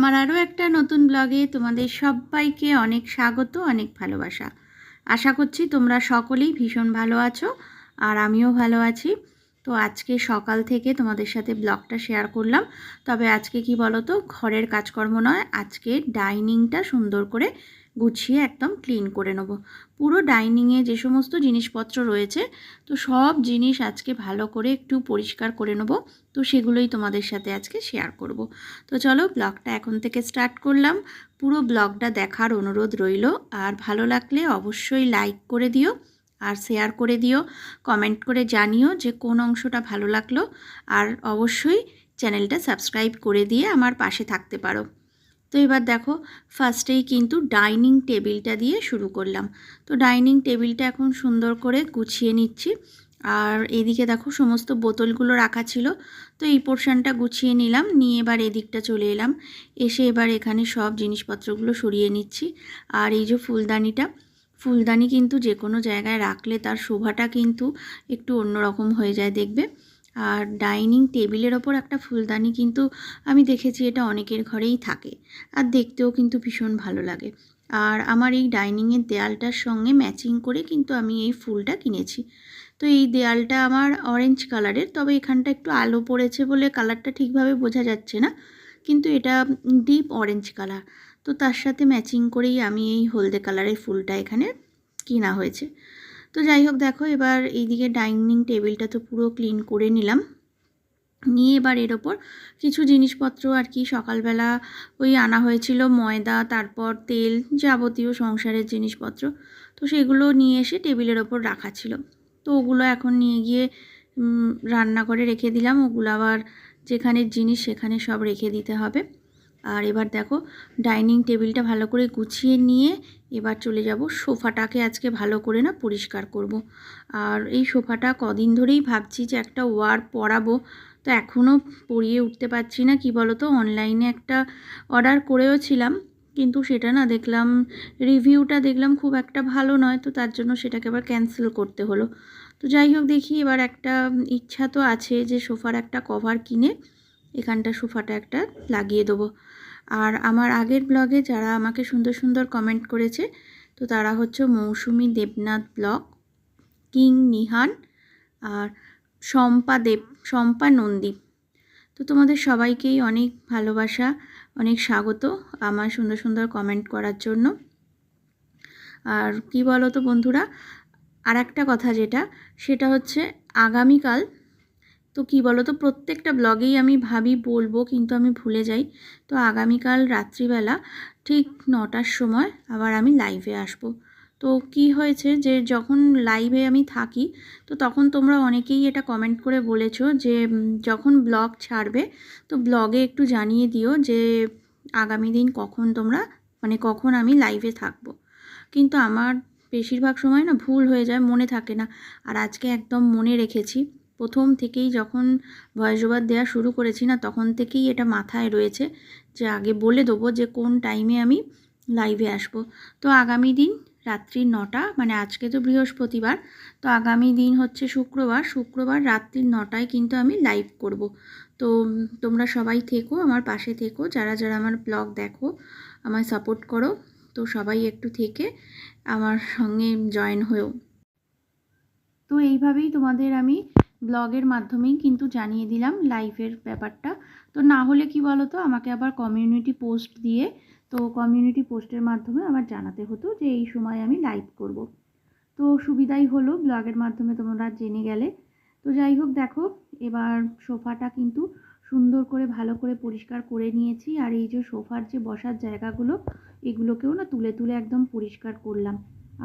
আমার আরও একটা নতুন ব্লগে তোমাদের সবাইকে অনেক স্বাগত, অনেক ভালোবাসা। আশা করছি তোমরা সকলেই ভীষণ ভালো আছো আর আমিও ভালো আছি। তো আজকে সকাল থেকে তোমাদের সাথে ব্লগটা শেয়ার করলাম। তবে আজকে কি বলো তো ঘরের কাজকর্ম নয়, আজকে ডাইনিংটা সুন্দর করে গুছিয়ে একদম ক্লিন করে নেব। পুরো ডাইনিংয়ে যে সমস্ত জিনিসপত্র রয়েছে, তো সব জিনিস আজকে ভালো করে একটু পরিষ্কার করে নেব। তো সেগুলোই তোমাদের সাথে আজকে শেয়ার করব। তো চলো ব্লগটা এখন থেকে স্টার্ট করলাম। পুরো ব্লগটা দেখার অনুরোধ রইল। আর ভালো লাগলে অবশ্যই লাইক করে দিও আর শেয়ার করে দিও। কমেন্ট করে জানিও যে কোন অংশটা ভালো লাগল। আর অবশ্যই চ্যানেলটা সাবস্ক্রাইব করে দিয়ে আমার পাশে থাকতে পারো। তো এবার দেখো ফার্স্টেই কিন্তু ডাইনিং টেবিলটা দিয়ে শুরু করলাম। তো ডাইনিং টেবিলটা এখন সুন্দর করে গুছিয়ে নিচ্ছি। আর এদিকে দেখো, সমস্ত বোতলগুলো রাখা ছিল। তো এই পোর্শনটা গুছিয়ে নিলাম, নিয়ে এবার এদিকটা চলে এলাম। এসে এবার এখানে সব জিনিসপত্রগুলো সরিয়ে নিচ্ছি। আর এই যে ফুলদানিটা, ফুলদানি কিন্তু যে কোনো জায়গায় রাখলে তার শোভাটা কিন্তু একটু অন্যরকম হয়ে যায় দেখবে। আর ডাইনিং টেবিলের ওপর একটা ফুলদানি কিন্তু আমি দেখেছি, এটা অনেকের ঘরেই থাকে। আর দেখতেও কিন্তু ভীষণ ভালো লাগে। আর আমার এই ডাইনিংয়ের দেয়ালটার সঙ্গে ম্যাচিং করে কিন্তু আমি এই ফুলটা কিনেছি। তো এই দেয়ালটা আমার অরেঞ্জ কালারের, তবে এখানটা একটু আলো পড়েছে বলে কালারটা ঠিকভাবে বোঝা যাচ্ছে না। কিন্তু এটা ডিপ অরেঞ্জ কালার। তো তার সাথে ম্যাচিং করেই আমি এই হলদে কালারের ফুলটা এখানে কিনা হয়েছে। তো যাই হোক, দেখো এবার এইদিকে ডাইনিং টেবিলটা তো পুরো ক্লিন করে নিলাম। নিয়ে এবার এর ওপর কিছু জিনিসপত্র আর কি, সকালবেলা ওই আনা হয়েছিল ময়দা, তারপর তেল যাবতীয় সংসারের জিনিসপত্র, তো সেগুলো নিয়ে এসে টেবিলের ওপর রাখা ছিল। তো ওগুলো এখন নিয়ে গিয়ে রান্না করে রেখে দিলাম। ওগুলো আবার যেখানের জিনিস সেখানে সব রেখে দিতে হবে। আর এবার দেখো ডাইনিং টেবিলটা ভালো করে গুছিয়ে নিয়ে এবার চলে যাব সোফাটাকে আজকে ভালো করে না পরিষ্কার করব। আর এই সোফাটা কদিন ধরেই ভাবছি যে একটা ওয়ার পরাবো, তো এখনও পরিয়ে উঠতে পারছি না, কি বলো তো অনলাইনে একটা অর্ডার করেও ছিলাম, কিন্তু সেটা না দেখলাম, রিভিউটা দেখলাম খুব একটা ভালো নয়, তো তার জন্য সেটাকে আবার ক্যান্সেল করতে হলো তো যাই হোক দেখি এবার একটা ইচ্ছা তো আছে যে সোফার একটা কভার কিনে এখানটা সোফাটা একটা লাগিয়ে দেবো। আর আমার আগের ব্লগে যারা আমাকে সুন্দর সুন্দর কমেন্ট করেছে, তো তারা হচ্ছে মৌসুমি দেবনাথ ব্লগ, কিং নিহান আর শম্পা দেব, শম্পা নন্দী তো তোমাদের সবাইকেই অনেক ভালোবাসা, অনেক স্বাগত আমার সুন্দর সুন্দর কমেন্ট করার জন্য। আর কি বলো তো বন্ধুরা আর একটা কথা যেটা, সেটা হচ্ছে আগামীকাল তো কি বলো তো প্রত্যেকটা ব্লগেই আমি ভাবি বলব, কিন্তু আমি ভুলে যাই। তো আগামীকাল রাত্রিবেলা ঠিক নটার সময় আবার আমি লাইভে আসব। তো কি হয়েছে যে, যখন লাইভে আমি থাকি, তো তখন তোমরা অনেকেই এটা কমেন্ট করে বলেছ যে যখন ব্লগ ছাড়বে, তো ব্লগে একটু জানিয়ে দিও যে, আগামী দিন কখন তোমরা মানে কখন আমি লাইভে থাকব। কিন্তু আমার বেশিরভাগ সময় না ভুল হয়ে যায়, মনে থাকে না। আর আজকে একদম মনে রেখেছি। প্রথম থেকেই যখন ভয়েস ওভার দেওয়া শুরু করেছি না, তখন থেকেই এটা মাথায় রয়েছে যে আগে বলে দেবো যে কোন টাইমে আমি লাইভে আসব। তো আগামী দিন রাত্রি নটা মানে আজকে তো বৃহস্পতিবার, তো আগামী দিন হচ্ছে শুক্রবার শুক্রবার রাত্রির নটায় কিন্তু আমি লাইভ করব। তো তোমরা সবাই থেকো, আমার পাশে থেকো, যারা যারা আমার ব্লগ দেখো, আমায় সাপোর্ট করো, তো সবাই একটু থেকে আমার সঙ্গে জয়েন হয়েও। তো এইভাবেই তোমাদের আমি ব্লগের মাধ্যমেই কিন্তু জানিয়ে দিলাম লাইভের ব্যাপারটা। তো না হলে কি বলো তো আমাকে আবার কমিউনিটি পোস্ট দিয়ে, তো কমিউনিটি পোস্টের মাধ্যমে আবার জানাতে হতো যে এই সময় আমি লাইভ করব। তো সুবিধাই হলো ব্লগের মাধ্যমে তোমরা জেনে গেলে। তো যাই হোক দেখো, এবার সোফাটা কিন্তু সুন্দর করে, ভালো করে পরিষ্কার করে নিয়েছি। আর এই যে সোফার যে বসার জায়গাগুলো, এগুলোকেও না তুলে তুলে একদম পরিষ্কার করলাম।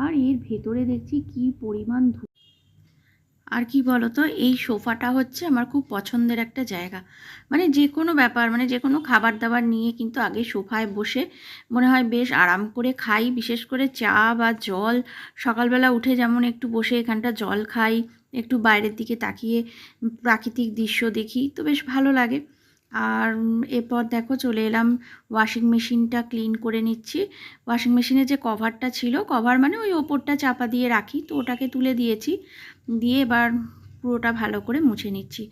আর এর ভেতরে দেখছি কি পরিমাণ আর কি বলো তো এই সোফাটা হচ্ছে আমার খুব পছন্দের একটা জায়গা। মানে যে কোনো ব্যাপার মানে যে কোনো খাবার দাবার নিয়ে কিন্তু আগে সোফায় বসে মনে হয় বেশ আরাম করে খাই, বিশেষ করে চা বা জল। সকালবেলা উঠে যেমন একটু বসে এখানটা জল খাই, একটু বাইরের দিকে তাকিয়ে প্রাকৃতিক দৃশ্য দেখি, তো বেশ ভালো লাগে। আর এরপর দেখো চলে এলাম ওয়াশিং মেশিনটা ক্লিন করে নিচ্ছি। ওয়াশিং মেশিনে যে কভারটা ছিল কভার মানে ওই ওপরটা চাপা দিয়ে রাখি, তো ওটাকে তুলে দিয়েছি। দিয়ে এবার পুরোটা ভালো করে মুছে নিচ্ছি।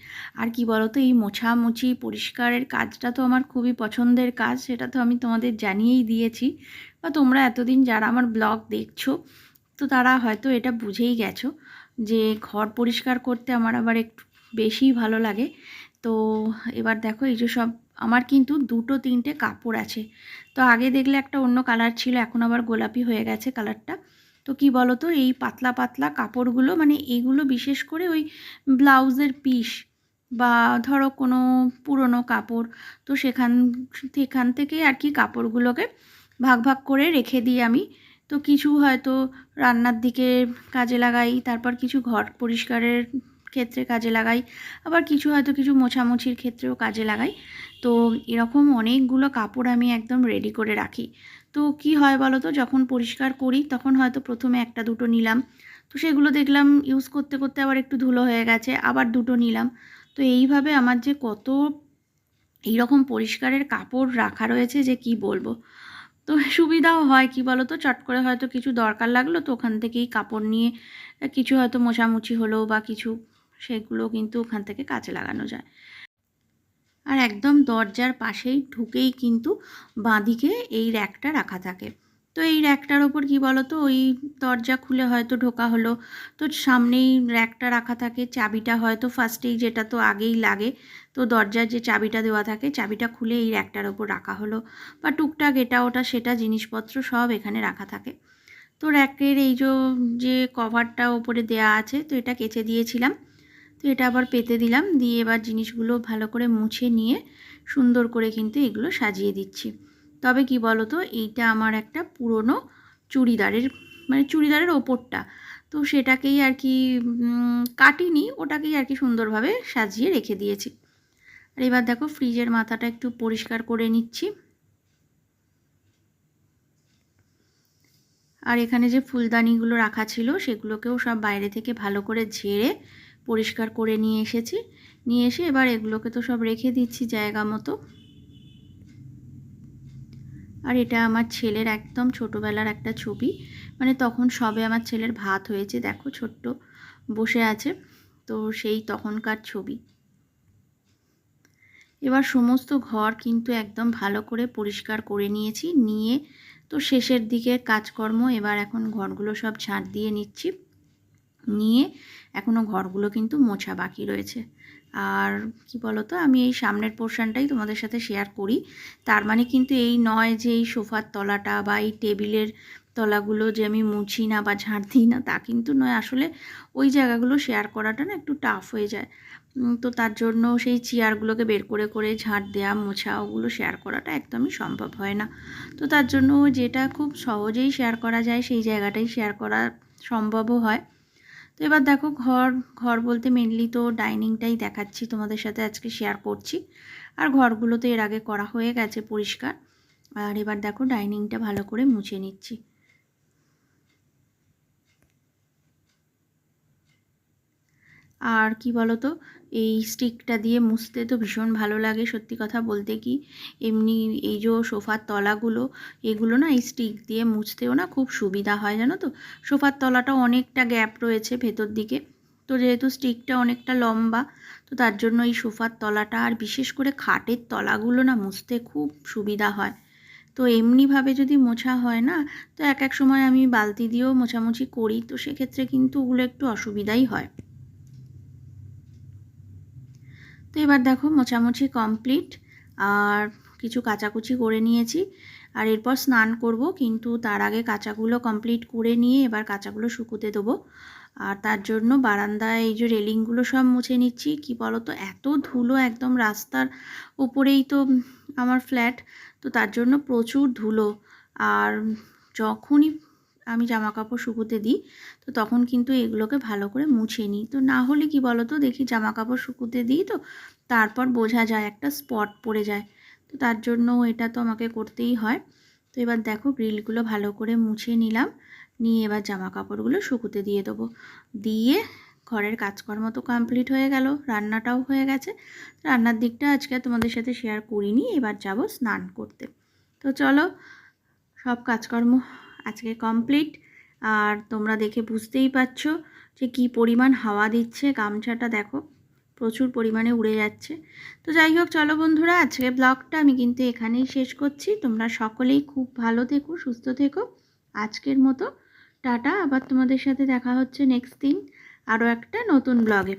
আর কি বলো তো এই মোছামুছি পরিষ্কারের কাজটা তো আমার খুবই পছন্দের কাজ, সেটা তো আমি তোমাদের জানিয়েই দিয়েছি। বা তোমরা এতদিন যারা আমার ব্লগ দেখছ, তো তারা হয়তো এটা বুঝেই গেছো যে ঘর পরিষ্কার করতে আমার আবার একটু বেশিই ভালো লাগে। তো এবার দেখো এই যে সব, আমার কিন্তু দুটো তিনটে কাপড় আছে। তো আগে দেখলে একটা অন্য কালার ছিল, এখন আবার গোলাপি হয়ে গেছে কালারটা। তো কি বলো তো এই পাতলা পাতলা কাপড়গুলো মানে এগুলো বিশেষ করে ওই ব্লাউজের পিস বা ধরো কোনো পুরনো কাপড়, তো সেখান সেখান থেকে আর কি কাপড়গুলোকে ভাগ ভাগ করে রেখে দিই আমি। তো কিছু হয়তো রান্নার দিকে কাজে লাগাই, তারপর কিছু ঘর পরিষ্কারের ক্ষেত্রে কাজে লাগাই। আবার কিছু হয়তো কিছু মোছামুছির ক্ষেত্রেও কাজে লাগাই। তো এরকম অনেকগুলো কাপড় আমি একদম রেডি করে রাখি। তো কি হয় বলো তো যখন পরিষ্কার করি, তখন হয়তো প্রথমে একটা দুটো নিলাম। তো সেগুলো দেখলাম ইউজ করতে করতে আবার একটু ধুলো হয়ে গেছে, আবার দুটো নিলাম। তো এইভাবে আমার যে কত এইরকম পরিষ্কারের কাপড় রাখা রয়েছে যে কি বলব? তো সুবিধাও হয় কি বলো তো চট করে হয়তো কিছু দরকার লাগল, তো ওখান থেকেই কাপড় নিয়ে কিছু হয়তো মোছামুছি হলো বা কিছু সেগুলো কিন্তু ওখান থেকে কাজে লাগানো যায়। আর একদম দরজার পাশেই ঢুকেই কিন্তু বাঁদিকে এই র্যাকটা রাখা থাকে। তো এই র্যাকটার ওপর কি বলো তো ওই দরজা খুলে হয়তো ঢোকা হলো। তো সামনেই র্যাকটা রাখা থাকে। চাবিটা হয়তো ফার্স্টেই যেটা তো আগেই লাগে। তো দরজার যে চাবিটা দেওয়া থাকে, চাবিটা খুলে এই র্যাকটার ওপর রাখা হলো। বা টুকটাক এটা ওটা সেটা জিনিসপত্র সব এখানে রাখা থাকে। তো র্যাকের এই যে কভারটা ওপরে দেয়া আছে, তো এটা কেচে দিয়েছিলাম। তো এটা আবার পেতে দিলাম। দিয়ে এবার জিনিসগুলো ভালো করে মুছে নিয়ে সুন্দর করে কিন্তু এগুলো সাজিয়ে দিচ্ছি। তবে কি বলো তো এইটা আমার একটা পুরনো চুড়িদারের মানে চুড়িদারের ওপরটা। তো সেটাকেই আর কি কাটিনি। ওটাকেই আর কি সুন্দরভাবে সাজিয়ে রেখে দিয়েছি। আর এবার দেখো, ফ্রিজের মাথাটা একটু পরিষ্কার করে নিচ্ছি। আর এখানে যে ফুলদানিগুলো রাখা ছিল, সেগুলোকেও সব বাইরে থেকে ভালো করে ঝেড়ে পরিষ্কার করে নিয়ে এসেছি। নিয়ে এসে এবার এগুলোকে তো সব রেখে দিচ্ছি জায়গা মতো। আর এটা আমার ছেলের একদম ছোটোবেলার একটা ছবি। মানে তখন সবে আমার ছেলের ভাত হয়েছে, দেখো ছোট্ট বসে আছে। তো সেই তখনকার ছবি। এবার সমস্ত ঘর কিন্তু একদম ভালো করে পরিষ্কার করে নিয়েছি। নিয়ে তো শেষের দিকের কাজকর্ম, এবার এখন ঘরগুলো সব ঝাঁট দিয়ে নিচ্ছি। নিয়ে এখনও ঘরগুলো কিন্তু মোছা বাকি রয়েছে। আর কি বলতো, আমি এই সামনের পোর্শনটাই তোমাদের সাথে শেয়ার করি। তার মানে কিন্তু এই নয় যে এই সোফার তলাটা বা এই টেবিলের তলাগুলো যে আমি মুছি না বা ঝাড় দিই না, তা কিন্তু নয়। আসলে ওই জায়গাগুলো শেয়ার করাটা না একটু টাফ হয়ে যায়। তো তার জন্য সেই চেয়ারগুলোকে বের করে করে ঝাঁট দেওয়া মোছা, ওগুলো শেয়ার করাটা একদমই সম্ভব হয় না। তো তার জন্য যেটা খুব সহজেই শেয়ার করা যায়, সেই জায়গাটাই শেয়ার করা সম্ভবও হয়। তো এবার দেখো ঘর ঘর বলতে মেনলি তো ডাইনিংটাই দেখাচ্ছি তোমাদের সাথে আজকে শেয়ার করছি। আর ঘরগুলো তো এর আগে করা হয়ে গেছে পরিষ্কার। আর এবার দেখো ডাইনিংটা ভালো করে মুছে নিচ্ছি। আর কি বলো তো এই স্টিকটা দিয়ে মুছতে তো ভীষণ ভালো লাগে সত্যি কথা বলতে কি। এমনি এই যে সোফার তলাগুলো, এগুলো না এই স্টিক দিয়ে মুছতেও না খুব সুবিধা হয়, জানো তো? সোফার তলাটা অনেকটা গ্যাপ রয়েছে ভেতর দিকে। তো যেহেতু স্টিকটা অনেকটা লম্বা, তো তার জন্য এই সোফার তলাটা আর বিশেষ করে খাটের তলাগুলো না মুছতে খুব সুবিধা হয়। তো এমনিভাবে যদি মোছা হয় না, তো এক এক সময় আমি বালতি দিয়েও মোছামুছি করি, তো সেক্ষেত্রে কিন্তু ওগুলো একটু অসুবিধাই হয়। তো এবার দেখো মোছামুছি কমপ্লিট আর কিছু কাচাকুচি করে নিয়েছি। আর এরপর স্নান করব, কিন্তু তার আগে কাঁচাগুলো কমপ্লিট করে নিয়ে এবার কাঁচাগুলো শুকুতে দেবো। আর তার জন্য বারান্দায় এই যে রেলিংগুলো সব মুছে নিচ্ছি। কি বলো তো এত ধুলো একদম রাস্তার উপরেই তো আমার ফ্ল্যাট তো তার জন্য প্রচুর ধুলো। আর যখনই আমি জামা কাপড় শুকোতে দিই, তো তখন কিন্তু এগুলোকে ভালো করে মুছে নিই। তো না হলে কি বলো তো দেখি জামা কাপড় শুকোতে দিই তো, তারপর বোঝা যায় একটা স্পট পড়ে যায়। তো তার জন্য এটা তো আমাকে করতেই হয়। তো এবার দেখো গ্রিলগুলো ভালো করে মুছে নিলাম, নিয়ে এবার জামা কাপড়গুলো শুকোতে দিয়ে দেবো। দিয়ে ঘরের কাজকর্ম তো কমপ্লিট হয়ে গেল, রান্নাটাও হয়ে গেছে। রান্নার দিকটা আজকে তোমাদের সাথে শেয়ার করিনি, এবার যাব স্নান করতে। তো চলো, সব কাজকর্ম আজকে কমপ্লিট আর তোমরা দেখে বুঝতেই পারছ যে কি পরিমাণ হাওয়া দিচ্ছে, গামছাটা দেখো প্রচুর পরিমাণে উড়ে যাচ্ছে। তো যাই হোক, চলো বন্ধুরা আজকে ব্লগটা আমি কিন্তু এখানেই শেষ করছি। তোমরা সকলেই খুব ভালো থেকো, সুস্থ থেকো। আজকের মতো টাটা, আবার তোমাদের সাথে দেখা হচ্ছে নেক্সট দিন আরও একটা নতুন ব্লগে